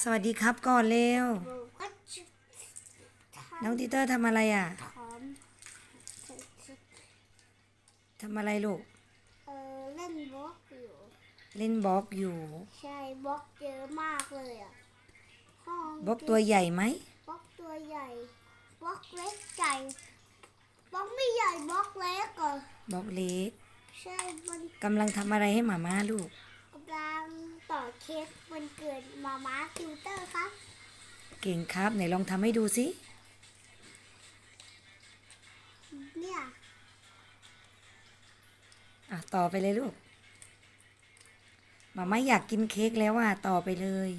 สวัสดีครับก่อนเร็วโบก็ชุดน้องติเตอร์ทำอะไรอะพร้อมชุดทำอะไรลูกเออเล่นบล็อกอยู่ เล่นบล็อกอยู่ ใช่บล็อกเยอะมากเลยอะห้องบล็อกตัวใหญ่ไหมบล็อกตัวใหญ่บล็อกเล็กใหญ่บล็อกไม่ใหญ่บล็อกเล็กเหรอบล็อกเล็ก ใช่มันกำลังทำอะไรให้หมาม่าลูกกำลังต่อ เค้กวันเกิดมาม่าติวเตอร์ครับ เก่งครับไหนลองทำให้ดูสิ เนี่ยอะต่อไปเลยลูกหมาม่าอยากกินเค้กแล้วอะต่อไปเลย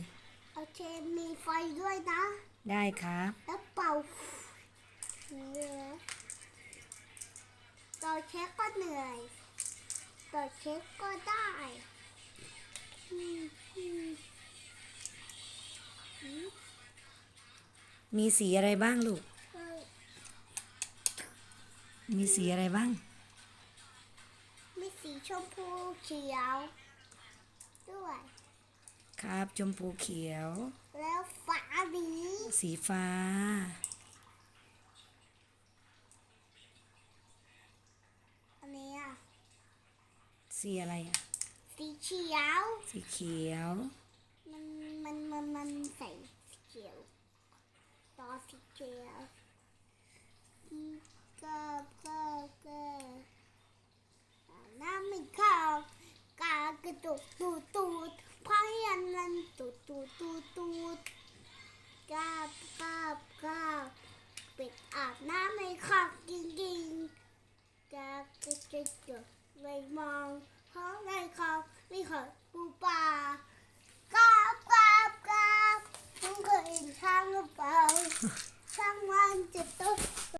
โอเคมีไฟด้วยนะ ได้ครับ แล้วเป่าเหนื่อยต่อเค้กก็เหนื่อยต่อเค้กก็ได้อืมอืมอืม มีสีอะไรบ้างลูกเออมีสีอะไรบ้าง มีสีชมพูเขียว ด้วย ครับชมพูเขียว แล้วฟ้าดีสีฟ้า อันนี้อะสีอะไรอะ สีเขียว สีเขียว มันมันมันมันใส่สีเขียว ต่อสีเขียวอืมก็ก็ก็อ่าน้ำไม่เข้ากากระตุกตูดตูดพายันนันตูดตูดตูดตูดกาบกาบกาบเป็ดอาบน้ำไม่เข้ากินกินกากระจุกจุกไม่มองเพราะในเขาไม่เคยปูปลา กระเป๋าข้างล่างจะต้